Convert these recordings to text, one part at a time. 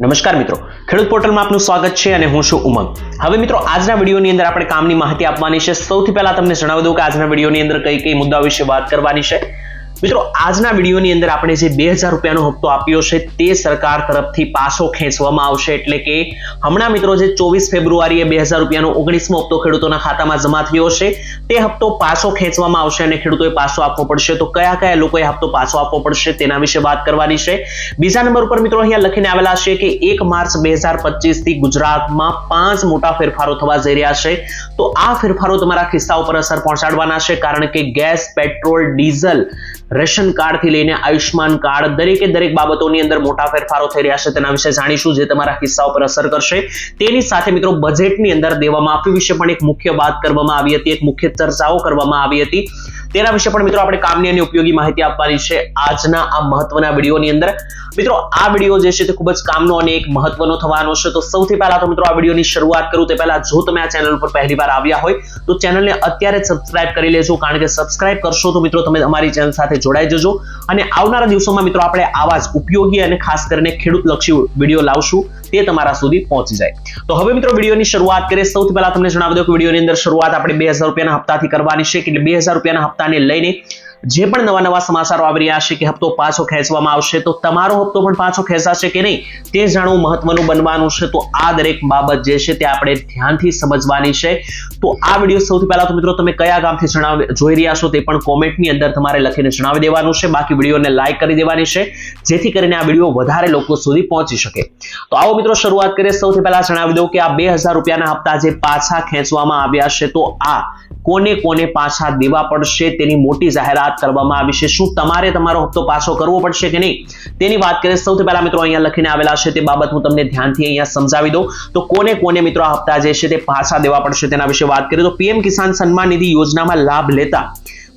નમસ્કાર મિત્રો. ખેડૂત પોર્ટલમાં આપનું સ્વાગત છે અને હું છું ઉમંગ. હવે મિત્રો, આજના વિડીયોની અંદર આપણે કામની માહિતી આપવાની છે. સૌથી પહેલા તમને જણાવી દઉં કે આજના વિડીયોની અંદર કઈ કઈ મુદ્દા વિશે વાત કરવાની છે. મિત્રો આજના વિડીયોની અંદર આપણે જે બે હજાર રૂપિયાનો હપ્તો આપ્યો છે તે સરકાર તરફથી પાછો ખેંચવામાં આવશે. એટલે કે હમણાં મિત્રો જે ચોવીસ ફેબ્રુઆરીએ બે હજાર રૂપિયાનો ઓગણીસમો હપ્તો ખેડૂતોના ખાતામાં જમા થયો છે, તે હપ્તો પાછો ખેંચવામાં આવશે અને ખેડૂતોએ પાછો આપવો પડશે. તો કયા કયા લોકોએ હપ્તો પાછો આપવો પડશે તેના વિશે વાત કરવાની છે. બીજા નંબર ઉપર મિત્રો અહીંયા લખીને આવેલા છે કે એક માર્ચ બે હજાર પચીસથી ગુજરાતમાં પાંચ મોટા ફેરફારો થવા જઈ રહ્યા છે. તો આ ફેરફારો તમારા ખિસ્સા ઉપર અસર પહોંચાડવાના છે, કારણ કે ગેસ, પેટ્રોલ, ડીઝલ રેશન કાર્ડથી લઈને આયુષ્માન કાર્ડ દરેકે દરેક બાબતોની અંદર મોટા ફેરફારો થઈ રહ્યા છે. તેના વિશે જાણીશું જે તમારા કિસ્સા ઉપર અસર કરશે. તેની સાથે મિત્રો બજેટની અંદર દેવામાં આપ્યું વિશે પણ એક મુખ્ય વાત કરવામાં આવી હતી. એક મુખ્ય ચર્ચાઓ કરવામાં આવી હતી. તેના વિશે પણ મિત્રો આપણે કામની અને ઉપયોગી માહિતી આપવાની છે આજના આ મહત્વના વિડીયોની અંદર. મિત્રો, આ વીડિયો જે છે તે ખૂબ જ કામનો અને એક મહત્વનો થવાનો છે. તો સૌથી પહેલા તો મિત્રો આ વિડીયોની શરૂઆત કરું. તે પહેલા જો તમે આ ચેનલ પર પહેલી વાર આવ્યા હોય, તો ચેનલને અત્યારે જ સબસ્ક્રાઇબ કરી લેજો. કારણ કે સબસ્ક્રાઇબ કરશો તો મિત્રો તમે અમારી ચેનલ સાથે જોડાઈ જજો. અને આવનારા દિવસોમાં મિત્રો આપણે આવા જ ઉપયોગી અને ખાસ કરીને ખેડૂત લક્ષી વીડિયો લાવશું. તે તમારા સુધી પહોંચી જાય. તો હવે મિત્રો વિડીયોની શરૂઆત કરીએ. સૌથી પહેલા તમને જણાવી દઉં કે વિડીયોની અંદર શરૂઆત આપણે બે હજાર રૂપિયાના હપ્તાથી કરવાની છે. કે બે હજાર રૂપિયાના હપ્તાને લઈને જે પણ નવા નવા સમાચારો આવી રહ્યા છે કે હપ્તો પાછો ખેંચવામાં આવશે, તો તમારો હપ્તો પણ પાછો ખેંચાશે કે નહીં? તે જાણવું મહત્વનું બનવાનું છે. તો આ દરેક બાબત જે છે તે આપણે ધ્યાનથી સમજવાની છે. તો આ વીડિયો સૌથી પહેલા તો મિત્રો તમે કયા ગામથી જણાવ, જોઈ રહ્યા છો તે પણ કોમેન્ટની અંદર તમારે લખીને જણાવી દેવાનું છે. બાકી વિડીયોને લાઇક કરી દેવાની છે, જેથી કરીને આ વીડિયો વધારે લોકો સુધી પહોંચી શકે. તો આવો મિત્રો શરૂઆત કરીએ. સૌથી પહેલા જણાવી દઉં કે આ બે હજાર રૂપિયાના હપ્તા જે પાછા ખેંચવામાં આવ્યા છે, તો આ કોને કોને પાછા દેવા પડશે તેની મોટી જાહેરાત કરવામાં આવી છે. શું તમારે તમારો હપ્તો પાછો કરવો પડશે કે નહીં? તેની વાત કરીએ, સૌથી પહેલા મિત્રો અહીંયા લખીને આવેલા છે તે બાબત હું તમને ધ્યાનથી અહીંયા સમજાવી દઉં. તો કોને કોને મિત્રો આ હપ્તા જે છે તે પાછા દેવા પડશે તેના વિશે વાત કરીએ તો પીએમ કિસાન સન્માન નિધિ યોજનામાં લાભ લેતા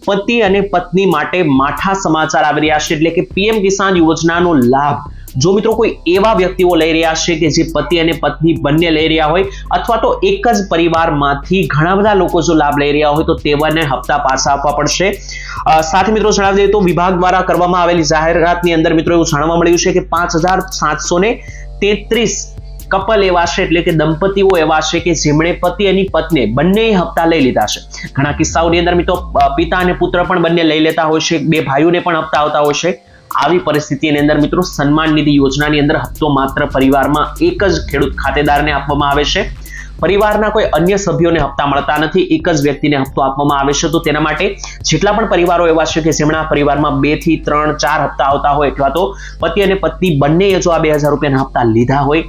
પતિ અને પત્ની માટે માઠા સમાચાર આવી રહ્યા છે. એટલે કે પીએમ કિસાન યોજનાનો લાભ જો મિત્રો કોઈ એવા વ્યક્તિઓ લઈ રહ્યા છે કે જે પતિ અને પત્ની બંને લઈ રહ્યા હોય, અથવા તો એક જ પરિવારમાંથી ઘણા બધા લોકો જો લાભ લઈ રહ્યા હોય, તો તેવાને હપ્તા પાછા આપવા પડશે. સાથે મિત્રો જણાવી દઈએ તો વિભાગ દ્વારા કરવામાં આવેલી જાહેરાતની અંદર મિત્રો એવું જાણવા મળ્યું છે કે પાંચ હજાર સાતસો તેત્રીસ કપલ એવા છે, એટલે કે દંપતીઓ એવા છે કે જેમણે પતિ અને પત્ની બંને હપ્તા લઈ લીધા છે. ઘણા કિસ્સાઓની અંદર મિત્રો પિતા અને પુત્ર પણ બંને લઈ લેતા હોય છે, બે ભાઈઓને પણ હપ્તા આવતા હોય છે. આવી પરિસ્થિતિની અંદર મિત્રો સન્માન નિધિ યોજનાની અંદર હપ્તો માત્ર પરિવારમાં એક જ ખેડૂત ખાતેદારને આપવામાં આવે છે. પરિવારના કોઈ અન્ય સભ્યોને હપ્તા મળતા નથી, એક જ વ્યક્તિને હપ્તો આપવામાં આવે છે. તો તેના માટે જેટલા પણ પરિવારો એવા છે કે જેમના પરિવારમાં બેથી ત્રણ, ચાર હપ્તા આવતા હોય અથવા તો પતિ અને પત્ની બંનેએ જો આ બે હજાર રૂપિયાના હપ્તા લીધા હોય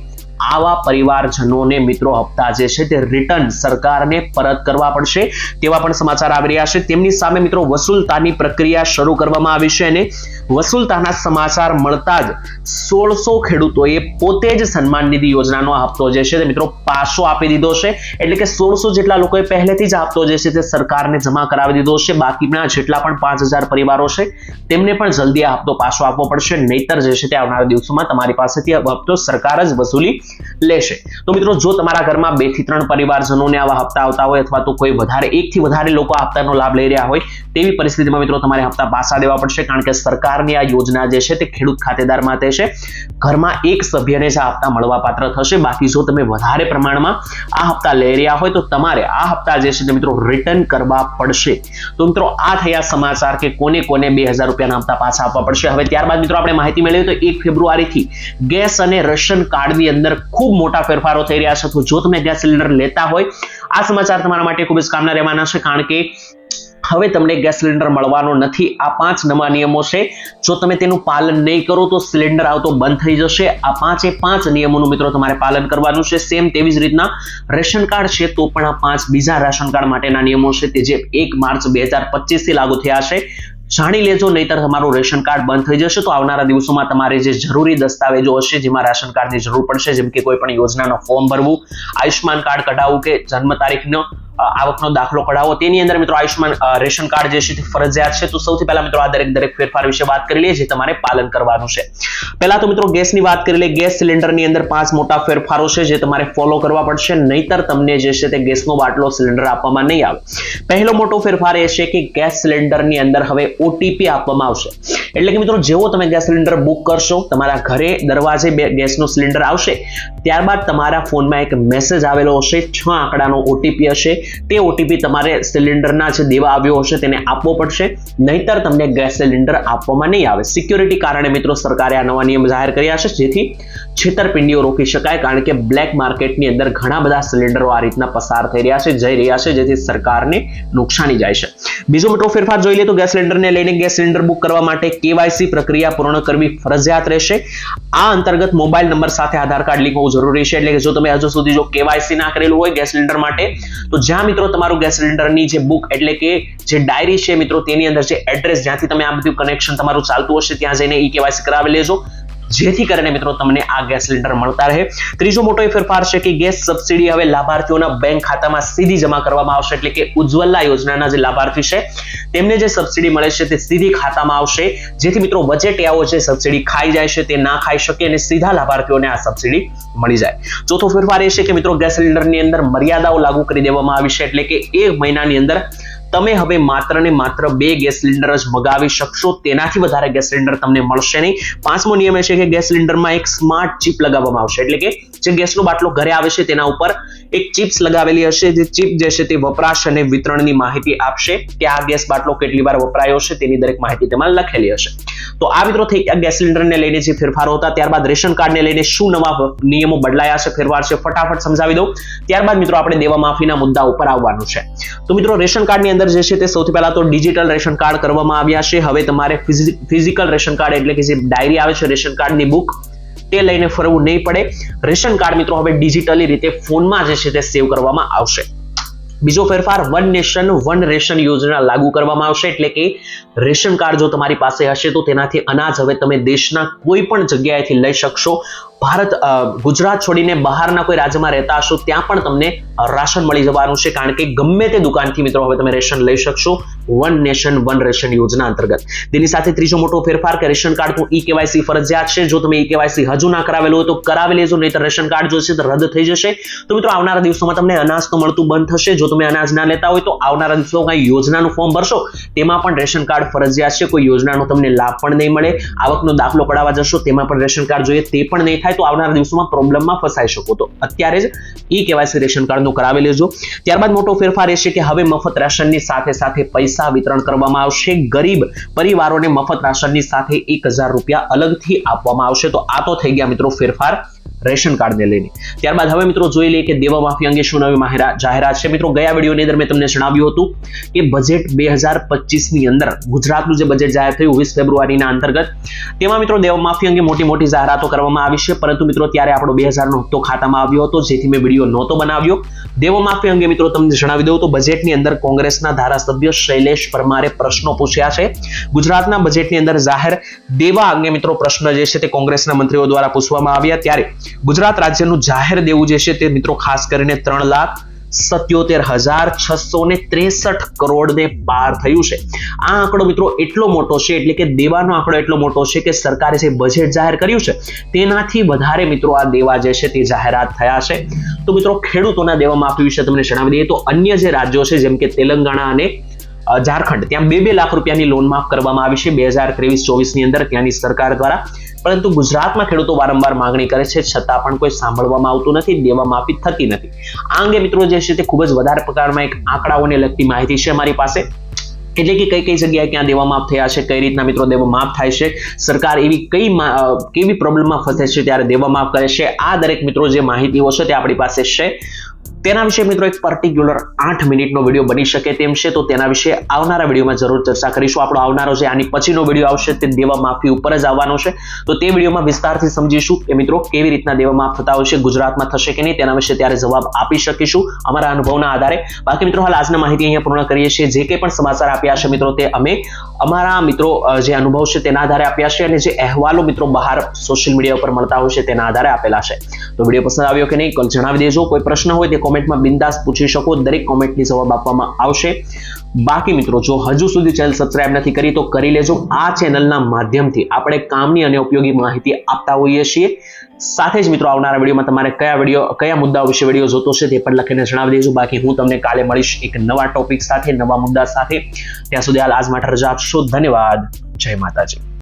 આવા પરિવારજનોને મિત્રો હપ્તા જે છે તે રિટર્ન સરકારને પરત કરવા પડશે. તેવા પણ સમાચાર આવી રહ્યા છે. તેમની સામે મિત્રો વસૂલતાની પ્રક્રિયા શરૂ કરવામાં આવી છે અને વસૂલતાના સમાચાર મળતા જ સોળસો ખેડૂતોએ પોતે જ સન્માન નિધિ યોજનાનો હપ્તો જે છે તે મિત્રો પાછો આપી દીધો છે. એટલે કે સોળસો જેટલા લોકોએ પહેલેથી જ હપ્તો જે છે તે સરકારને જમા કરાવી દીધો છે. બાકીના જેટલા પણ પાંચ હજાર પરિવારો છે તેમને પણ જલ્દી આ હપ્તો પાછો આપવો પડશે. નહીતર જે છે તે આવનારા દિવસોમાં તમારી પાસેથી હપ્તો સરકાર જ વસૂલી લેશે. તો મિત્રો, જો તમારા ઘરમાં બેથી ત્રણ પરિવારજનોને આવા હપ્તા આવતા હોય અથવા તો કોઈ વધારે એક થી વધારે લોકો આ હપ્તાનો લાભ લઈ રહ્યા હોય તેવી પરિસ્થિતિમાં મિત્રો તમારે હપ્તા પાછા દેવા પડશે, કારણ કે સરકારની આ યોજના જે છે તે ખેડૂત ખાતેદાર માટે છે. ઘરમાં એક સભ્યને જ આ હપ્તા મળવાપાત્ર થશે. બાકી જો તમે વધારે પ્રમાણમાં આ હપ્તા લઈ રહ્યા હોય તો તમારે આ હપ્તા જે છે તે મિત્રો રિટર્ન કરવા પડશે. તો મિત્રો આ થયા સમાચાર કે કોને કોને બે હજાર રૂપિયાના હપ્તા પાછા આપવા પડશે. હવે ત્યારબાદ મિત્રો આપણે માહિતી મેળવી તો એક ફેબ્રુઆરીથી ગેસ અને રેશન કાર્ડની અંદર ખૂબ મોટા ફેરફારો થઈ રહ્યા છે. તો જો તમે ગેસ સિલિન્ડર લેતા હોય, આ સમાચાર તમારા માટે ખૂબ જ કામના રહેવાના છે, કારણ કે હવે તમને ગેસ સિલિન્ડર મળવાનો નથી. આ પાંચ નવા નિયમો છે. જો તમે તેનું પાલન નહીં કરો તો સિલિન્ડર આવતો બંધ થઈ જશે. આ પાંચે પાંચ નિયમોનું મિત્રો તમારે પાલન કરવાનું છે. સેમ તેવી જ રીતના રેશન કાર્ડ છે તો પણ આ પાંચ બીજા રેશન કાર્ડ માટેના નિયમો છે તે જે એક માર્ચ બે હજારથી લાગુ થયા છે. જાણી લેજો, નહીતર તમારું રેશન કાર્ડ બંધ થઈ જશે તો આવનારા દિવસોમાં તમારે જે જરૂરી દસ્તાવેજો હશે જેમાં રાશન કાર્ડની જરૂર પડશે, જેમ કે કોઈ પણ યોજનાનો ફોર્મ ભરવું, આયુષ્યમાન કાર્ડ કઢાવવું કે જન્મ તારીખનો આવકનો દાખલો કઢાવો. તેની અંદર મિત્રો આયુષ્માન રેશન કાર્ડ જે છે તે ફરજિયાત છે. તો સૌથી પહેલા મિત્રો આ દરેક દરેક ફેરફાર વિશે વાત કરી લઈએ, જે તમારે પાલન કરવાનું છે. પહેલા તો મિત્રો ગેસની વાત કરી લઈએ. ગેસ સિલિન્ડરની અંદર પાંચ મોટા ફેરફારો છે જે તમારે ફોલો કરવા પડશે. નહીતર તમને જે છે તે ગેસનો બાટલો સિલિન્ડર આપવામાં નહીં આવે. પહેલો મોટો ફેરફાર એ છે કે ગેસ સિલિન્ડરની અંદર હવે ઓટીપી આપવામાં આવશે. એટલે કે મિત્રો જેવો તમે ગેસ સિલિન્ડર બુક કરશો, તમારા ઘરે દરવાજે બે ગેસનો સિલિન્ડર આવશે, ત્યારબાદ તમારા ફોનમાં એક મેસેજ આવેલો હશે. છ આંકડાનો ઓટીપી હશે. તે ઓટીપી તમારે સિલિન્ડરના જે દેવા આવ્યો હશે તેને આપવો પડશે. નહીતર તમને ગેસ સિલિન્ડર આપવામાં નહીં આવે. સિક્યોરિટી કારણે મિત્રો સરકારે આ નવા નિયમ જાહેર કર્યા છે, જેથી છેતરપિંડીઓ રોકી શકાય કારણ કે બ્લેક માર્કેટની અંદર ઘણા બધા સિલિન્ડરો આ રીતના પસાર થઈ રહ્યા છે, જઈ રહ્યા છે, જેથી સરકારને નુકસાની જાય છે. બીજો મોટો ફેરફાર જોઈ લે તો ગેસ સિલિન્ડરને લઈને ગેસ સિલિન્ડર બુક કરવા માટે કેવાયસી પ્રક્રિયા પૂર્ણ કરવી ફરજિયાત રહેશે. આ અંતર્ગત મોબાઈલ નંબર સાથે આધાર કાર્ડ લિંક હોવું જરૂરી છે, એટલે કે જો તમે હજુ સુધી જો કેવાયસી ના કરેલું હોય ગેસ સિલિન્ડર માટે, તો જ્યાં મિત્રો તમારું ગેસ સિલિન્ડરની જે બુક એટલે કે જે ડાયરી છે મિત્રો, તેની અંદર જે એડ્રેસ જ્યાંથી તમે આ બધું કનેક્શન તમારું ચાલતું હશે, ત્યાં જઈને ઈ કેવાયસી કરાવી લેજો. જેથી કરીને મિત્રો તમને આ ગેસ સિલિન્ડર મળતા રહે. ત્રીજો મોટો ફેરફાર છે કે ગેસ સબસિડી હવે લાભાર્થીઓના બેંક ખાતામાં સીધી જમા કરવામાં આવશે એટલે કે ઉજ્જવલા યોજનાના જે લાભાર્થી છે, તેમને જે સબસિડી મળે છે તે સીધી ખાતામાં આવશે. જેથી મિત્રો વચેટિયાઓ જે સબસિડી ખાઈ જાય છે, તે ના ખાઈ શકે અને સીધા લાભાર્થીઓને આ સબસિડી મળી જાય. ચોથો ફેરફાર એ છે કે મિત્રો ગેસ સિલિન્ડરની અંદર મર્યાદાઓ લાગુ કરી દેવામાં આવી છે એટલે કે એક મહિનાની અંદર તમે હવે માત્ર ને માત્ર બે ગેસ સિલિન્ડર જ મગાવી શકશો. તેનાથી વધારે ગેસ સિલિન્ડર તમને મળશે નહીં. પાંચમો નિયમ એ છે કે ગેસ સિલિન્ડરમાં એક સ્માર્ટ ચિપ લગાવવામાં આવશે. એટલે કે જે ગેસનો બાટલો ઘરે આવે છે તેના ઉપર એક ચિપ્સ લગાવેલી હશે જે ચિપ જે છે તે વપરાશ અને વિતરણની માહિતી આપશે કે આ ગેસ બાટલો કેટલી વાર વપરાયો છે તેની દરેક માહિતી તેમાં લખેલી હશે. તો આ મિત્રો થઈ ગયા ગેસ સિલિન્ડરને લઈને જે ફેરફારો હતા, ત્યારબાદ રેશન કાર્ડને લઈને શું નવા નિયમો બદલાયા છે, ફેરફાર છે, ફટાફટ સમજાવી દઉં. ત્યારબાદ મિત્રો આપણે દેવા માફીના મુદ્દા ઉપર આવવાનું છે. તો મિત્રો રેશન કાર્ડની અંદર જે છે તે સૌથી પહેલા તો ડિજિટલ રેશન કાર્ડ કરવામાં આવ્યા છે. હવે તમારે ફિઝિકલ રેશન કાર્ડ એટલે કે જે ડાયરી આવે છે, રેશન કાર્ડની બુક તે લઈને ફરવું નહીં પડે. રેશન કાર્ડ મિત્રો હવે ડિજિટલી રીતે ફોનમાં જે છે તે સેવ કરવામાં આવશે. બીજો ફેરફાર વન નેશન વન રેશન યોજના લાગુ કરવામાં આવશે. એટલે કે રેશન કાર્ડ જો તમારી પાસે હશે તો તેનાથી અનાજ હવે તમે દેશના કોઈ પણ જગ્યાએથી લઈ શકશો. ભારત ગુજરાત છોડીને બહારના કોઈ રાજ્યમાં રહેતા હશો, ત્યાં પણ તમને રાશન મળી જવાનું છે. કારણ કે ગમે તે દુકાનથી મિત્રો હવે તમે રેશન લઈ શકશો. વન નેશન વન રેશન યોજના અંતર્ગત. તેની સાથે ત્રીજો મોટો ફેરફાર કે રેશન કાર્ડ ઈ કેવાયસી ફરજિયાત છે. જો તમે ઈ કેવાયસી હજુ ના કરાવેલું હોય તો કરાવી લેજો નહીં તો રેશન કાર્ડ જો છે તો રદ થઈ જશે. તો મિત્રો આવનારા દિવસોમાં તમને અનાજ તો મળતું બંધ થશે. જો તમે અનાજ ના લેતા હોય તો આવનારા દિવસો કઈ યોજનાનું ફોર્મ ભરશો, તેમાં પણ રેશન કાર્ડ ફરજિયાત છે. કોઈ યોજનાનો તમને લાભ પણ નહીં મળે. આવકનો દાખલો કઢાવવા જશો, તેમાં પણ રેશન કાર્ડ જોઈએ, તે પણ નહીં થાય તો આવનારા દિવસોમાં પ્રોબ્લેમમાં ફસાઈ શકો તો. અત્યારે જ ઈ કેવાયસી રેશન કાર્ડનું કરાવી લેજો. ત્યારબાદ મોટો ફેરફાર એ છે કે હવે મફત રાશનની સાથે સાથે પૈસા વિતરણ કરવામાં આવશે. ગરીબ પરિવારોને મફત રાશનની સાથે એક હજાર રૂપિયા અલગથી આપવામાં આવશે. તો આ તો થઈ ગયા મિત્રો ફેરફાર. રેશન કાર્ડને લઈને. ત્યારબાદ હવે મિત્રો જોઈ લઈએ કે દેવા માફી અંગે શું નવી જાહેરાત છે. મિત્રો ગયા વિડીયોની અંદર મેં તમને જણાવ્યું હતું કે બજેટ બે હજાર પચીસની અંદર ગુજરાતનું જે બજેટ જાહેર થયું વીસ ફેબ્રુઆરીના અંતર્ગત, તેમાં મિત્રો દેવા માફી અંગે મોટી મોટી જાહેરાતો કરવામાં આવી છે. પરંતુ મિત્રો ત્યારે આપણો બે હજારનો હપ્તો ખાતામાં આવ્યો હતો, જેથી મેં વીડિયો નહોતો બનાવ્યો. દેવા માફી અંગે મિત્રો તમને જણાવી દઉં તો બજેટની અંદર કોંગ્રેસના ધારાસભ્ય શૈલેષ પરમારે પ્રશ્નો પૂછ્યા છે. ગુજરાતના બજેટની અંદર જાહેર દેવા અંગે મિત્રો પ્રશ્ન જે છે તે કોંગ્રેસના મંત્રીઓ દ્વારા પૂછવામાં આવ્યા. ત્યારે ગુજરાત રાજ્યનું જાહેર દેવું જે છે તે મિત્રો ખાસ કરીને ત્રણ લાખ સત્યોતેર હજાર છસો ને ત્રેસઠ કરોડ ને પાર થયું છે. આ આંકડો મિત્રો એટલો મોટો છે, એટલે કે દેવાનો આંકડો એટલો મોટો છે કે સરકારે જે બજેટ જાહેર કર્યું છે, તેનાથી વધારે મિત્રો આ દેવા જે છે તે જાહેરાત થયા છે. તો મિત્રો ખેડૂતોના દેવા માફી વિશે તમને જણાવી દઈએ. તો અન્ય જે રાજ્યો છે, જેમ કે તેલંગાણા અને ઝારખંડ. ત્યાં બે બે લાખ રૂપિયાની લોન માફ કરવામાં આવી છે. બે હજાર ત્રેવીસ, ચોવીસની અંદર ત્યાંની સરકાર દ્વારા. પરંતુ ગુજરાતમાં ખેડૂતો વારંવાર માંગણી કરે છે. છતાં પણ કોઈ સાંભળવામાં આવતું નથી. દેવા માફી થતી નથી. આ અંગે મિત્રો જે છે તે ખૂબ જ વધારે પ્રકારમાં એક આંકડાઓને લગતી માહિતી છે અમારી પાસે. એટલે કે કઈ કઈ જગ્યાએ ક્યાં દેવા માફ થયા છે, કઈ રીતના મિત્રો દેવા માફ થાય છે, સરકાર એવી કઈ કેવી પ્રોબ્લેમમાં ફસે છે, ત્યારે દેવા માફ કરે છે. આ દરેક મિત્રો જે માહિતીઓ છે તે આપણી પાસે છે. તેના વિશે મિત્રો એક પર્ટિક્યુલર આઠ મિનિટનો વીડિયો બની શકે તેમ છે. તો તેના વિશે આવનારા વિડીયોમાં જરૂર ચર્ચા કરીશું. આપણો આવનારો જે આની પછીનો વીડિયો આવશે તે દેવા માફી ઉપર જ આવવાનો છે. તો તે વિડીયોમાં વિસ્તારથી સમજીશું કે મિત્રો કેવી રીતના દેવા માફ થતા હોય છે, ગુજરાતમાં થશે કે નહીં, તેના વિશે ત્યારે જવાબ આપી શકીશું અમારા અનુભવના આધારે. બાકી મિત્રો હાલ આજના માહિતી અહીંયા પૂર્ણ કરીએ છીએ. જે કંઈ પણ સમાચાર આપ્યા છે મિત્રો તે અમે અમારા મિત્રો જે અનુભવ છે તેના આધારે આપ્યા છે અને જે અહેવાલો મિત્રો બહાર સોશિયલ મીડિયા ઉપર મળતા હોય છે તેના આધારે આપેલા છે. તો વીડિયો પસંદ આવ્યો કે નહીં જણાવી દેજો. કોઈ પ્રશ્ન હોય તે comment કોમેન્ટમાં બિંદાસ પૂછી શકો, દરેક કોમેન્ટની જવાબ આપવામાં આવશે. બાકી મિત્રો, જો હજુ સુધી ચેનલ સબસ્ક્રાઇબ નથી કરી, તો કરી લેજો. આ ચેનલના માધ્યમથી આપણે કામની અને ઉપયોગી માહિતી આપતા હોઈએ છીએ. સાથે જ મિત્રો, આવનારા વિડીયોમાં તમારે કયા વીડિયો, કયા મુદ્દાઓ વિશે વીડિયો જોતો છે તે પણ લખીને જણાવી દેજો. બાકી હું તમને કાલે મળીશ એક નવા ટોપિક સાથે, નવા મુદ્દા સાથે. ત્યાં સુધી હાલ આજ માટે રજા આપશો. ધન્યવાદ. જય માતાજી.